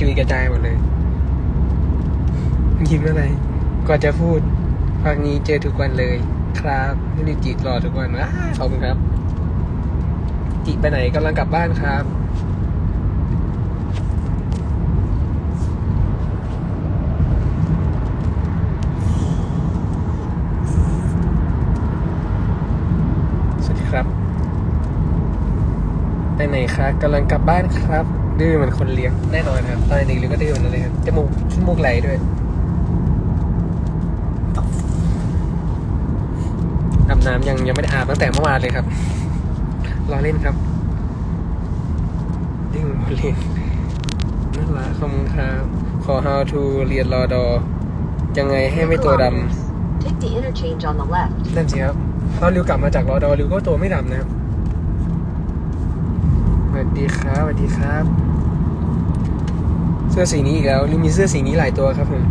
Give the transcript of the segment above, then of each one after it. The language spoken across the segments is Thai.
จุยกระจายหมดเลยยิ้มอะไรก่อนจะพูดภาคนี้เจอทุกวันเลย ครับนี่นิจิรอทุกวันว้าขอบคุณครับจิไปไหนกำลังกลับบ้านครับสวัสดีครับไปไหนครับกำลังกลับบ้านครับ ดื้อเหมือนคนเลี้ยงแน่นอนครับตอนเด็กๆก็ดื้อเหมือนกันเลยครับจมูกจมูกไหลด้วยอาบน้ำยังยังไม่ได้อาบตั้งแต่เมื่อวานเลยครับรอเล่นครับดื้อเหมือนคนเลี้ยงน่ารักขอบคุณครับขอ how to เรียนรอดอยังไงให้ไม่ตัวดำ Take the interchange on the left. นั่นสิครับตอนริวกลับมาจากรอดอริวก็ตัวไม่ดำนะครับสวัสดีครับสวัสดีครับเสื้อสีนี้อีกแล้วริวมีเสื้อสีนี้หลายตัวครับผม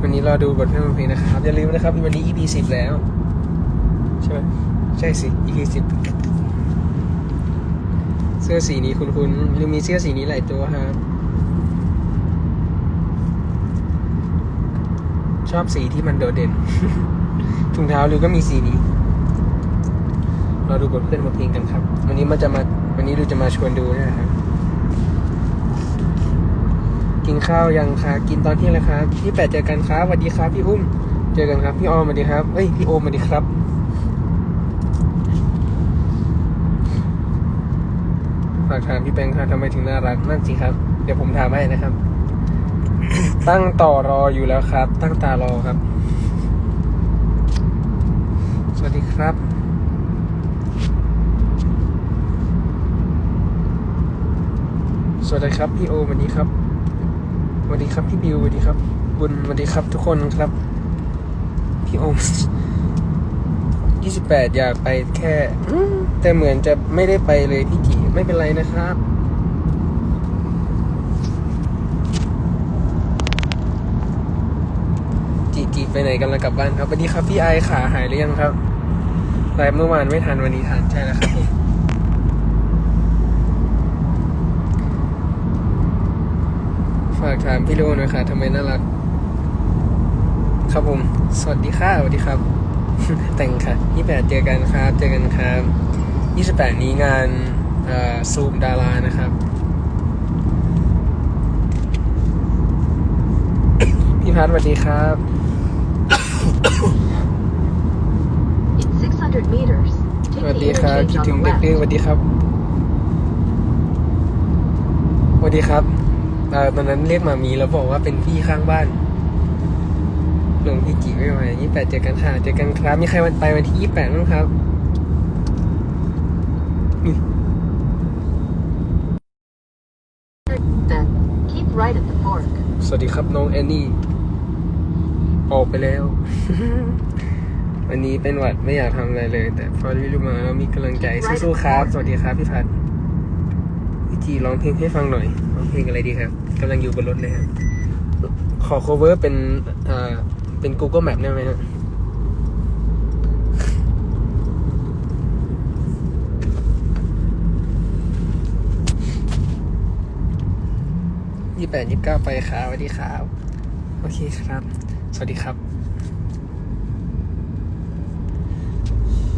วันนี้รอดูบทเพลงเพลงนะครับ อย่าลืมนะครับ วันนี้ EP สิบแล้ว ใช่ไหมใช่สิ EP สิบเสื้อสีนี้คุณคุณริวมีเสื้อสีนี้หลายตัวครับชอบสีที่มันโดดเด่นถุงเท้าริวก็มีสีนี้ เราดูบทเพื่อนบทเพลงกันครับ วันนี้มันจะมาวันนี้ริวจะมาชวนดูเนะครับ กินข้าวยังคะกินตอนเที่ยงเลยครับพี่แปดเจอกันครับสวัสดีครับ พี่อุ้มเจอกันครับ พี่ออมสวัสดีครับเอ้ยพี่โอมสวัสดีครับฝากถามพี่แบงค์ครับทำไมถึงน่ารักนั่นสิครับ เดี๋ยวผมถามให้นะครับ ตั้งต่อรออยู่แล้วครับ ตั้งตารอครับ สวัสดีครับ สวัสดีครับพี่โอสวัสดีครับสวัสดีครับพี่บิวสวัสดีครับ บุญสวัสดีครับทุกคนครับ พี่โอยี่สิบแปดอยากไปแค่แต่เหมือนจะไม่ได้ไปเลยพี่จีไม่เป็นไรนะครับจีจีไปไหนกันแล้วกลับบ้านครับสวัสดีครับพี่ไอขาหายหรือยังครับไลฟ์เมื่อวานไม่ทันวันนี้ทันใช่แล้วครับผมากถามพี่โลหน่อยค่ะทำไมน่ารัก ครับผม สวัสดีค่ะสวัสดีครับ แต่งค่ะยี่แปดเจอกันครับ เจอกันครับยี่สิบแปดนี้งานซูมดารานะครับพี่พัทสวัสดีครับ In 600 meters, ส take วัส the ดีครับ interchange คิด on ถึง the เด็กดื้อ left. สวัสดีครับสวัสดีครับเอ่อ ตอนนั้นเรียกหมามีแล้วบอกว่าเป็นพี่ข้างบ้านหลวงพี่จีไม่ไหวยี่แปดเจอกันค่ะเจอกันครับ มีใครวันไปวันที่ยี่แปดบ้างครับนี่ Then, keep right at the fork. สวัสดีครับน้องแอนนี่ ออกไปแล้ว วันนี้เป็นหวัดไม่อยากทำอะไรเลย แต่พอได้รู้มาแล้วมีกำลังใจสู้ๆครับ สวัสดีครับพี่พัดพี่จีร้องเพลงให้ฟังหน่อยร้อง เพลงอะไรดีครับกำลังอยู่บนรถเลยครับขอ cover เป็นอ่าเป็น Google Map ได้ไหมครับยี่แปดยี่เก้าไปครับสวัสดีครับ โอเคครับ สวัสดีครับ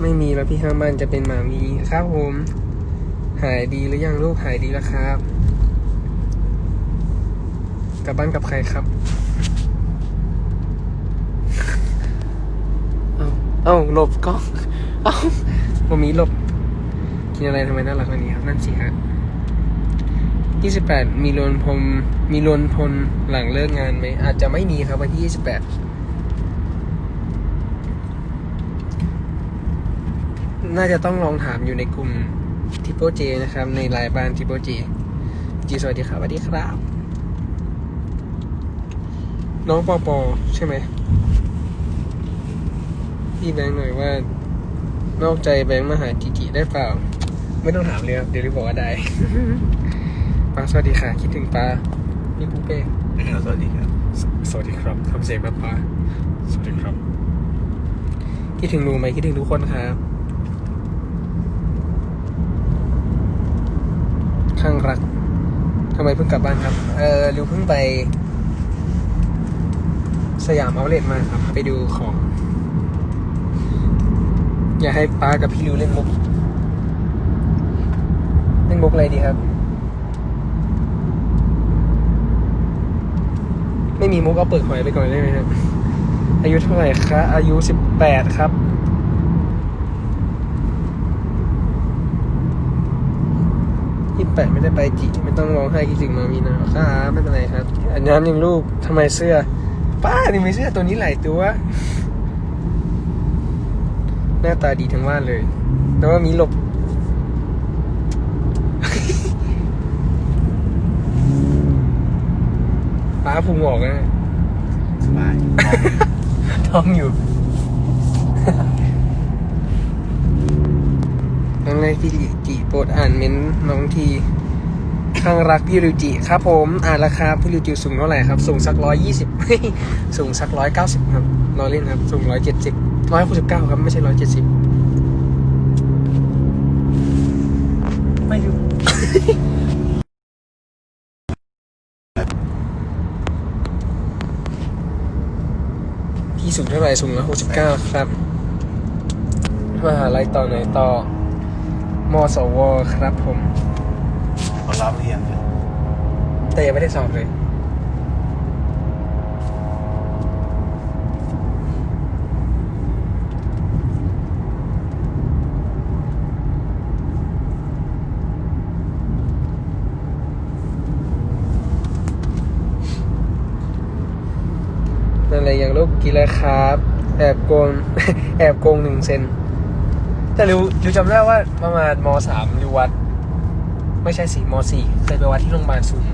ไม่มีแล้วพี่ข้างบ้านจะเป็นหมามีครับผม หายดีหรือยังลูกหายดีแล้วครับ กลับบ้านกับใครครับ เอาเอาหลบก็เอาบมีหลบ กินอะไรทำไมน่ารักวันนี้ครับ นั่นสิฮะยี่สิบแปดมีลวนพรมมีลวนพลหลังเลิกงานไหม อาจจะไม่มีครับวันที่ยี่สิบแปดน่าจะต้องลองถามอยู่ในกลุ่มทิปโปเจนะครับ ในไลน์บ้านทิปโปเจจีสวัสดีครับสวัสดีครับ น้องปอปอใช่ไหมพี่แบงค์หน่อยว่านอกใจแบงค์มาหาจิจิได้เปล่า ไม่ต้องถามเลยเดี๋ยวรีบอกว่าได้ป้าสวัสดีค่ะ คิดถึงป้านี่ปูเป้สวัสดีครับ สวัสดีครับทำเสียงแบบป้าสวัสดีครับ คิดถึงลุงไหมคิดถึงทุกคนครับข้างรักทำไมเพิ่งกลับบ้านครับ เออลิวเพิ่งไป สยามเอาเลทมาครับ ไปดูของ อยากให้ป้ากับพี่ริวเล่นมุก เล่นมุกอะไรดีครับ ไม่มีมุกเอาเปิดหอยไปก่อนได้ไหมครับ อายุเท่าไหร่คะ อายุสิบแปดครับยี่แปดไม่ได้ไปจิไม่ต้องร้องไห้คิดถึงมามีนะครับไม่เป็นไรครับอันน้ำยังลูกทำไมเสื้อ ป้านี่ไม่เสื้อตัวนี้หลายตัว หน้าตาดีทั้งบ้านเลย แต่ว่ามีหลบ ป้าพุงออกนะ สบายท้องอยู่ยังไงพี่จิโปรดอ่านเม้นต์น้องที ข้างรักพี่ริวจิครับผม อ่าราคาพี่ริวจิสูงเท่าไหร่ครับ สูงสักร้อยยี่สิบสูงสักร้อยเก้าสิบครับรอเล่นครับ สูงร้อยเจ็ดสิบร้อยหกสิบเก้าครับ ไม่ใช่ร้อยเจ็ดสิบไม่รู้พี่สูงเท่าไหร่สูงร้อยหกสิบเก้าครับมหาลัยต่อไหนต่อมสวครับผม รับเรียนเลยแต่ยังไม่ได้สอบเลย นั่นแหละอย่างลูกกีฬาครับ แอบโกง แอบโกงหนึ่งเซน แต่ริวริวจำได้ว่าประมาณมสามริววัด ไม่ใช่สี่มสี่เคยไปวัดที่โรงพยาบาลศูนย์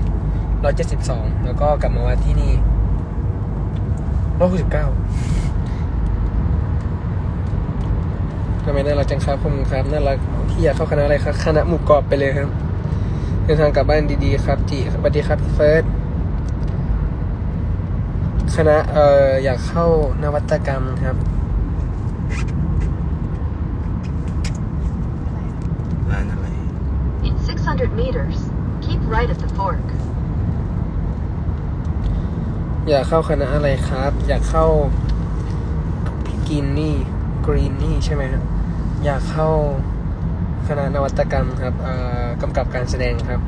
ร้อยเจ็ดสิบสองแล้วก็กลับมาวัดที่นี่ร้อยหกสิบเก้าทำไมน่ารักจังครับผมครับน่ารักพี่อยากเข้าคณะอะไรครับคณะหมูกรอบไปเลยครับเดินทางกลับบ้านดีๆครับจีสวัสดีครับพี่เฟิร์สคณะเอ่ออยากเข้านวัตกรรมครับ 200 meters keep right at the fork อยากเข้าคณะอะไรครับ อยากเข้ากินนี่กรีนนี่ใช่ไหมครับอยากเข้าคณะนวัตกรรมครับกำกับการแสดงครับ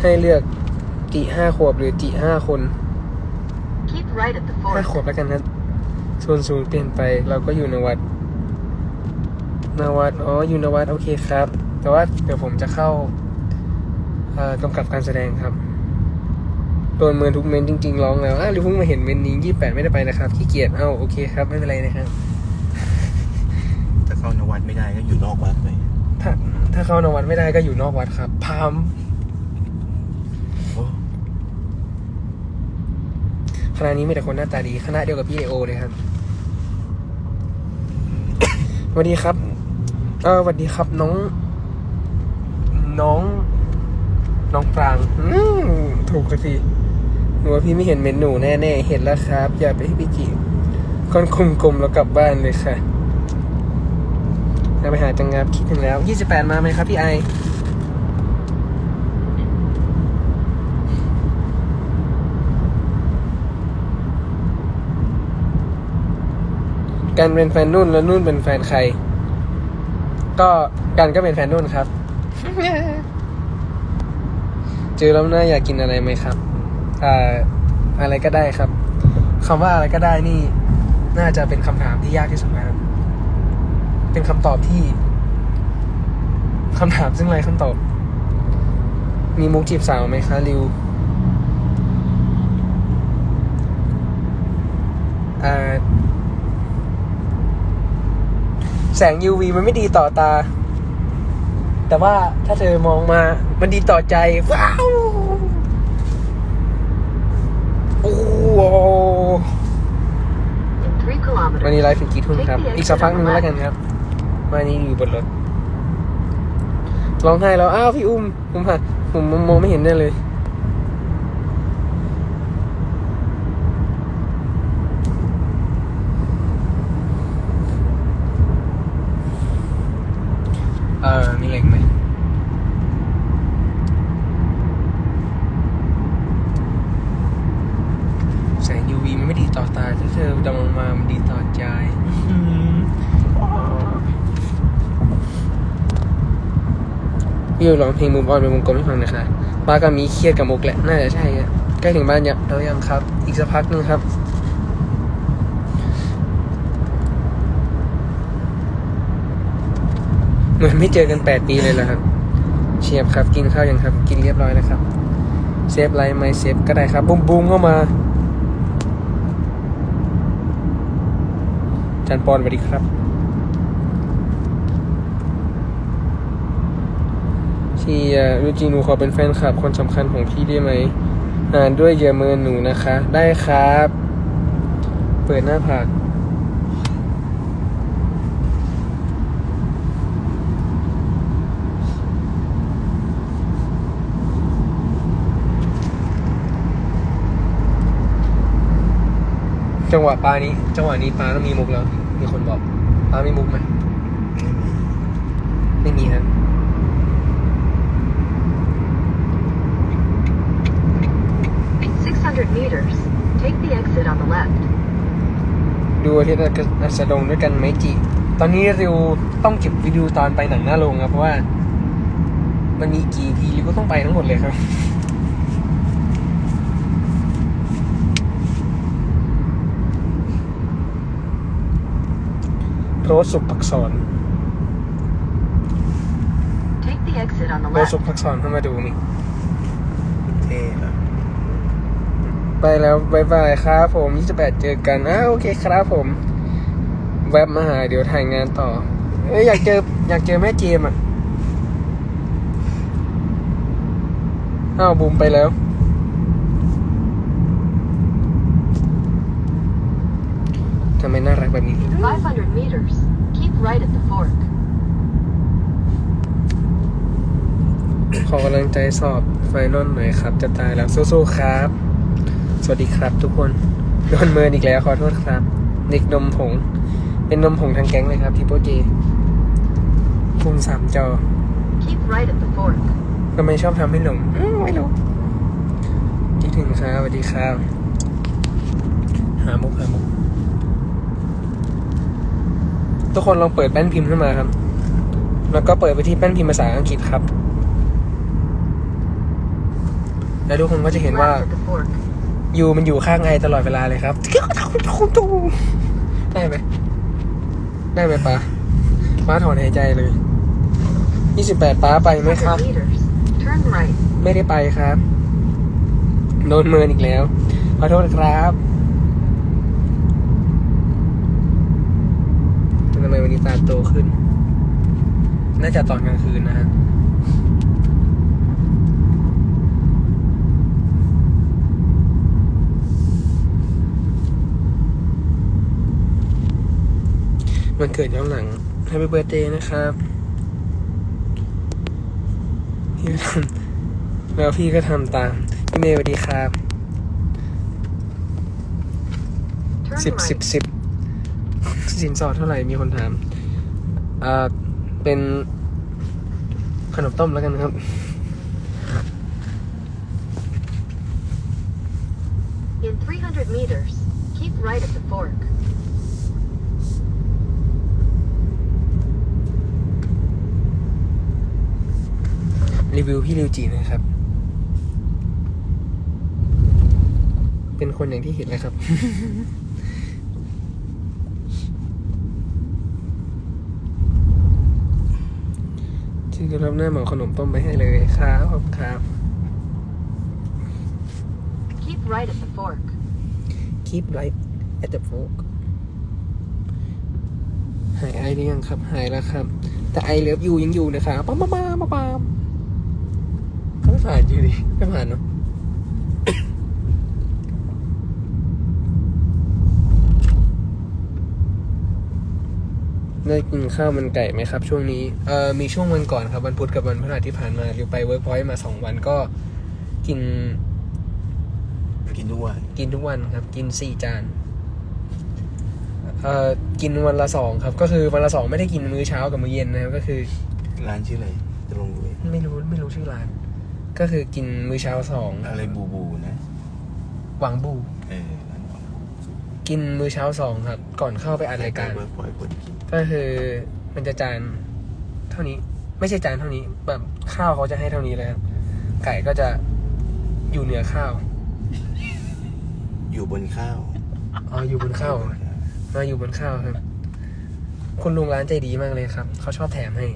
ให้เลือกตีห้าขวบหรือตีห้าคนห้าขวบแล้วกันครับส่วนสูงเปลี่ยนไปเราก็อยู่นวัดนวัดอ๋ออยู่นวัดโอเคครับ แต่ว่าเดี๋ยวผมจะเข้า กำกับการแสดงครับโดนเมินทุกเมนจริงๆร้องแล้วอ้าวหรือเพิ่งมาเห็นเมนนี้ยี่แปดไม่ได้ไปนะครับขี้เกียจเอ้าโอเคครับไม่เป็นไรนะครับ ถ้าเข้านวัดไม่ได้ก็อยู่นอกวัดไปถ้าถ้าเข้านวัดไม่ได้ก็อยู่นอกวัดครับพามโอ้คณะนี้มีแต่คนหน้าตาดีคณะเดียวกับพี่เอโอเลยครับสวัสดีครับ เออสวัสดีครับน้อง น้อง น้องปรางถูกกันสิหนูว่าพี่ไม่เห็นเมนูแน่ๆ เห็นแล้วครับ อย่าไปให้พี่จีก้อนกลมๆแล้วกลับบ้านเลยค่ะจะไปหาจังงับคิดถึงแล้ว28มาไหมครับพี่ไอกันเป็นแฟนนุ่นแล้วนุ่นเป็นแฟนใคร ก็กันก็เป็นแฟนนุ่นครับ เจอแล้วน่าอยากกินอะไรไหมครับอ่าอะไรก็ได้ครับคำว่าอะไรก็ได้นี่ น่าจะเป็นคำถามที่ยากที่สุดนะครับ เป็นคำตอบที่คำถามซึ่งไรคำตอบ มีมุกจีบสาวไหมคะริวอ่าแสง UV มันไม่ดีต่อตา แต่ว่าถ้าเธอมองมา มันดีต่อใจว้าวโอ้โห In 3วันนี้ kilometers, ไลฟ์ถึงกี่ทุ่มครับ อีกสักพักหนึ่งแล้วกันครับวันนี้อยู่บนรถร้องไห้แล้ว อ้าวพี่อุ้มผมหัดผมมองไม่เห็นแน่เลย เออมีเหล็กไหม วิวร้องเพลงมุมออนเป็นวงกลมให้ฟังนะคะป้ากับมีเครียดกับมุกแหละน่าจะใช่อะใกล้ถึงบ้านยังแล้วยังครับ อีกสักพักหนึงครับเหมือนไม่เจอกันแปดปีเลยแล้วครับ เชียบครับ กินข้าวยังครับ กินเรียบร้อยแล้วครับ เซฟไลน์ไม่เซฟก็ได้ครับบุ้มบูมเข้ามา จันปอนสวัสดีครับ ที่อะรู้จริงหนูขอเป็นแฟนคลับคนสำคัญของพี่ได้ไหมอ่านด้วยอย่าเมินหนูนะคะ ได้ครับ เปิดหน้าผากจังหวะปลานี้ จังหวะนี้ปลาต้องมีมุกแล้ว มีคนบอกปลามีมุกไหมไม่มี ไม่มีครับ 600 meters. Take the exit on the left. ดูอาทิตย์อัสดงด้วยกันไหมจิ ตอนนี้ริวต้องเก็บวิดีโอตอนไปหนังหน้าโรงครับเพราะว่า มันมีกี่ทีริวก็ต้องไปทั้งหมดเลยครับโรสสุขพักษรโรส left. สุขพักษรเข้ามาดูนี่เท่แบบ ไปแล้วบายบายครับผม28เจอกันอ้าโอเคครับผม แวบมาหาเดี๋ยวถ่ายงานต่อ เอ้ยอยากเจออยากเจอแม่เจมส์อะอ้าวบูมไปแล้ว ทำไมน่ารักแบบนี้ 500 meters. Keep right at the fork. ขอกำลังใจสอบไฟนอลหน่อยครับ จะตายแล้วสู้ๆครับ สวัสดีครับทุกคนโดนเมินอีกแล้วขอโทษครับ เด็กนมผง เป็นนมผงทางแก๊งเลยครับที่โปเจพุงสามจอ Keep right at the fork. ทำไมชอบทำให้หลงอืมไม่รู้คิดถึงครับสวัสดีครับ หามุกหามุกทุกคนลองเปิดแป้นพิมพ์ขึ้นมาครับ แล้วก็เปิดไปที่แป้นพิมพ์ภาษาอังกฤษครับ แล้วทุกคนก็จะเห็น Keep ว่า ยูมันอยู่ข้างไอตลอดเวลาเลยครับได้ไหมได้ไหมป้าป้าถอนหายใจเลย 28ป้าไปไหมครับ600 meters. Turn right. ไม่ได้ไปครับโดนเมินอีกแล้ว ขอโทษครับทำไมวันนี้ตาโตขึ้น น่าจะตอนกลางคืนนะฮะ มันเกิดย้อนหลัง Happy Birthday นะครับพี่ทำแล้วพี่ก็ทำตาม พี่เมย์สวัสดีครับสิบสิบสิบสินสอดเท่าไหร่มีคนถาม อ่า เป็นขนมต้มแล้วกันครับ In 300 meters. Keep right at the fork. รีวิวพี่ริวจีนะครับ เป็นคนอย่างที่เห็นเลยครับที่จะรับหน้าเหมาขนมต้มไปให้เลยครับขอบคุณครับ Keep right at the fork. keep right at the fork หายไอหรือยังครับ หายแล้วครับ แต่ไอเลิฟยูยังอยู่นะครับปั๊มปั๊มปั๊มปั๊มปั๊มเขาไม่ ผ่านอยู่ดิไม่ผ่านเนาะได้กินข้าวมันไก่ไหมครับ ช่วงนี้เอ่อมีช่วงวันก่อนครับวันพุธกับวันพฤหัสที่ผ่านมาเรียวไปเวิร์กพอยต์มาสองวันก็กิน กินทุกวันกินทุกวันครับ กินสี่จานเอ่อกินวันละสองครับ ก็คือวันละสองไม่ได้กินมื้อเช้ากับมื้อเย็นนะครับก็คือ ร้านชื่ออะไรจะลงดูเองไม่รู้ไม่รู้ชื่อร้าน ก็คือกินมื้อเช้าสองอะไรบูบูนะหวังบู เออร้านของกินมื้อเช้าสองครับ ก่อนเข้าไปอัดรายการ เวิร์กพอยต์คนกินก็คือมันจะจานเท่านี้ ไม่ใช่จานเท่านี้ แบบข้าวเขาจะให้เท่านี้เลยครับ ไก่ก็จะอยู่เหนือข้าวอยู่บนข้าวอ๋ออยู่บนข้าวมาอยู่บนข้าวครับ คุณลุงร้านใจดีมากเลยครับ เขาชอบแถมให้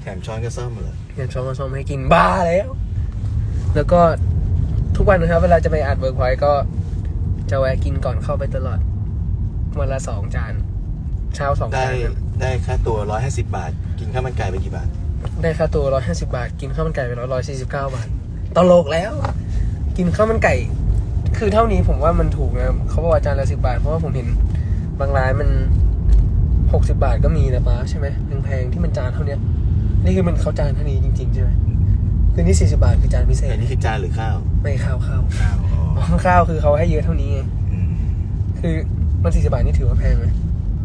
แถมช้อนก็ซ่อมเหรอ เงินช้อนมาซ่อมให้กินบ้าแล้ว แล้วก็ทุกวันนะครับ เวลาจะไปอัดเวิร์กพอยต์ก็จะแวะกินก่อนเข้าไปตลอดวันละสองจานเช้าสองได้จานครับได้ค่าตัวร้อยห้าสิบาท กินข้าวมันไก่ไปกี่บาท ได้ค่าตัวร้อยห้าสิบาท กินข้าวมันไก่ไปร้อยร้อยสี่สิบเก้าบาทตลกแล้ว กินข้าวมันไก่ คือเท่านี้ผมว่ามันถูกนะเขาบอกว่าจานละสิบาท เพราะว่าผมเห็นบางร้านมันหกสิบาทก็มีนะป้าใช่ไหมแพงๆที่มันจานเท่าเนี้ย นี่คือมันเขาจานเท่านี้จริงๆใช่ไหมคือนี่สี่สิบาทคือจานพิเศษอันนี้คือจานหรือข้าวไม่ข้าวข้าวข้าวอ๋ออ๋อข้าวคือเขาให้เยอะเท่านี้ไงอืมคือมันสี่สิบาทนี่ถือว่าแพงไหม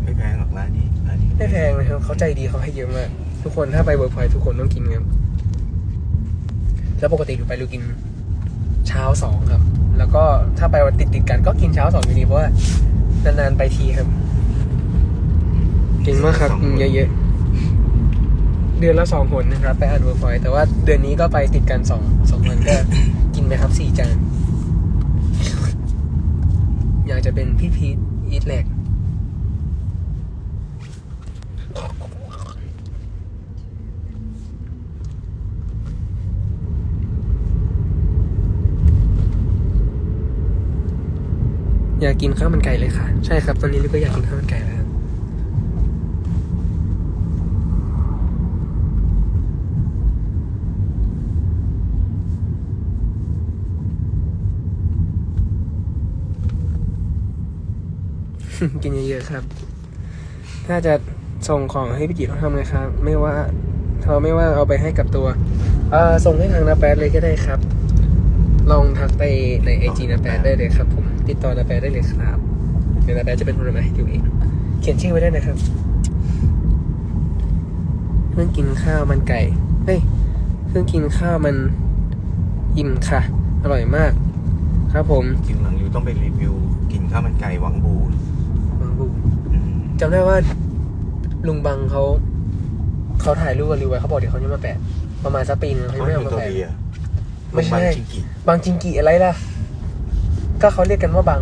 ไม่แพงหรอกร้านนี้ร้านนี้ไม่แพงเลยครับเขาใจดีเขาให้เยอะมากทุกคนถ้าไปเวิร์กพอยทุกคนต้องกินครับแล้วปกติดูไปดูกินเช้าสองครับ แล้วก็ถ้าไปวันติดติดๆกันก็กินเช้าสองอยู่ดีเพราะว่านานๆไปทีครับเก่งมากครับกินเยอะๆ เดือนละสองหนนะครับไปอ่านเวิร์กพอยแต่ว่าเดือนนี้ก็ไปติดกันสองสองวันก็ กินไปครับสี่จานอยากจะเป็นพี่พีทอีทแลกอยากกินข้าวมันไก่เลยค่ะ ใช่ครับ ตอนนี้ลูกก็อยากกินข้าวมันไก่แล้ว กินเยอะๆครับ ถ้าจะส่งของให้พี่จิเขาทำไงครับ ไม่ว่าเขาไม่ว่าเอาไปให้กับตัวเอ่อส่งให้ทางนาแปดเลยก็ได้ครับ ลองทักไปในไอจีนาแปดได้เลยครับ ผมติดต่อนาแปดได้เลยครับเดี๋ยวนาแปดจะเป็นคนเอามาให้ดูเอง เขียนชื่อไว้ได้นะครับเพิ่งกินข้าวมันไก่เฮ้ยเพิ่งกินข้าวมันอิ่มค่ะ อร่อยมาก ครับผม จริงหลังอยู่ต้องไปรีวิว กินข้าวมันไก่หวังบูบางบูอืม จำได้ว่าลุงบังเขาเขาถ่ายรูปกับรีไว้เขาบอกเดี๋ยวเขาจะมาแปะ ประมาณสักปีนึงเขายังไม่เอามาตัวแปะเบียร์ไม่ใช่บางชิงกิบางจิงกีอะไรล่ะ ก็เขาเรียกกันว่าบัง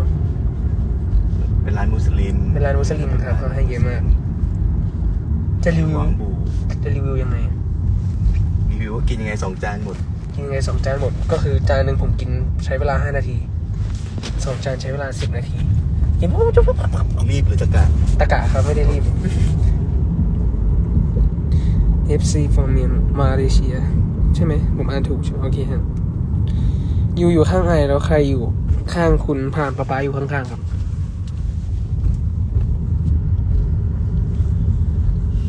เป็นร้านมุสลิมเป็นร้านมุสลิมครับเขาให้เยอะมาก จะรีวิหววังบูจะรีวิวยังไง รีวิวว่ากินยังไงสองจานหมด กินยังไงสองจานหมด ก็คือจานหนึ่งผมกินใช้เวลาห้านาที สองจานใช้เวลาสิบนาที กินปุ๊บปุ๊บปุ๊บรีบหรือจะกะตะกะครับไม่ได้รีบ FC from Malaysia ใช่ไหมผมอ่านถูกใช่ไหมโอเคครับอยู่อยู่ข้างไอแล้วใครอยู่ข้างคุณผ่านปะปาอยู่ข้างๆครับ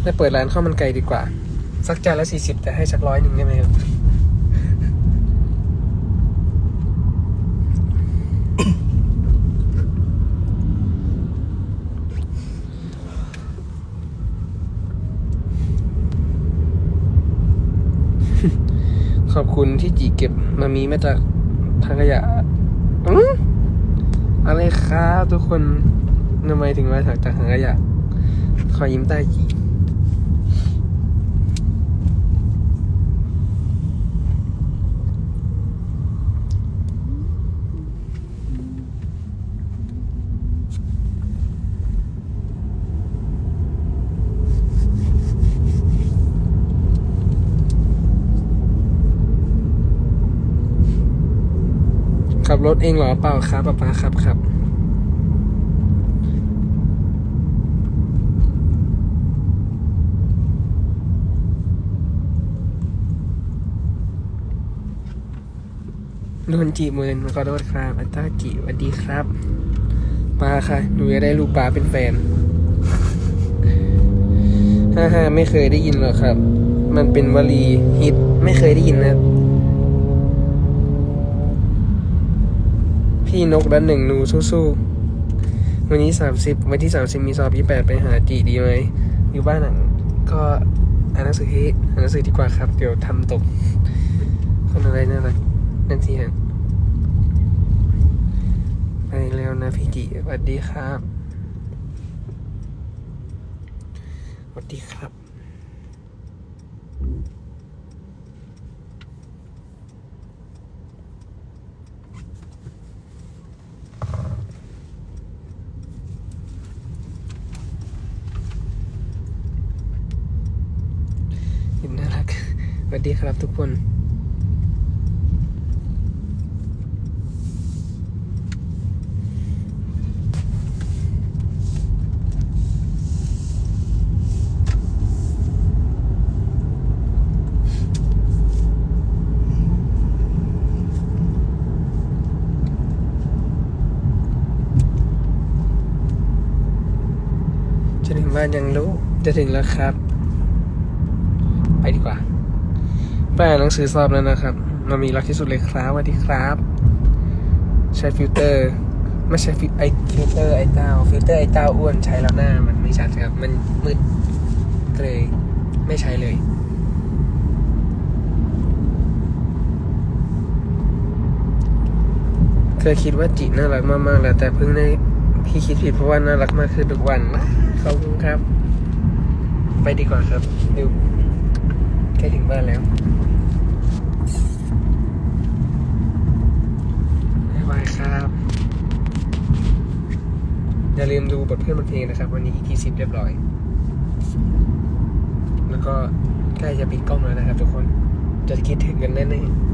ได้เปิดร้านข้าวมันไก่ดีกว่า สักจานละสี่สิบแต่ให้สักร้อยหนึ่งได้ไหมครับ ข อบคุณที่จีเก็บมามีมาจากทางขยะอืมอะไรครับทุกคนทำไมถึงมาถักจากทางขยะ ขอยิ้มใต้จีขั บรถเองเหรอเปล่าครับป๊าป๊าครับครับโดนจีบมือนขอโทษครับอัตตาจีสวัสดีครับปาค่ะหนูจะได้ลูกปลาเป็นแฟนฮ่าฮ่าไม่เคยได้ยินหรอกครับ มันเป็นวลีฮิตไม่เคยได้ยินนะ พี่นกและหนึ่งนูสู้ๆวันนี้สามสิบวันที่สามสิบมีสอบยี่แปดไปหาจีดีไหมอยู่บ้านหนังก็อ่านหนังสือให้อ่านหนังสือดีกว่าครับ เดี๋ยวทำตก คนอะไรน่ารักนั่นสิฮะไปแล้วนะพี่จิสวัสดีครับสวัสดีครับ เห็นน่ารัก สวัสดีครับทุกคน จะถึงบ้านยังรู้ จะถึงแล้วครับ ไปดีกว่า ไปอ่านหนังสือสอบแล้วนะครับ มามีรักที่สุดเลยครับสวัสดีครับ ใช้ฟิลเตอร์ ไม่ใช่ฟิลไอฟิลเตอร์ไอเต้าฟิลเตอร์ไอเต้าอ้วนใช้แล้วหน้า มันไม่ชัดครับ มันมืดก็เลยไม่ใช้เลยเคยคิดว่าจิน่ารักมากๆแล้ว แต่เพิ่งได้พี่คิดผิดเพราะว่าน่ารักมากขึ้นทุกวันขอบคุณครับ ไปดีกว่าครับเร็ว ใกล้ถึงบ้านแล้วบ๊ายบายครับ อย่าลืมดูบทเพื่อนบทเพลงนะครับ วันนี้ EP 10 เรียบร้อย แล้วก็ใกล้จะปิดกล้องแล้วนะครับทุกคน จะคิดถึงกันแน่ๆ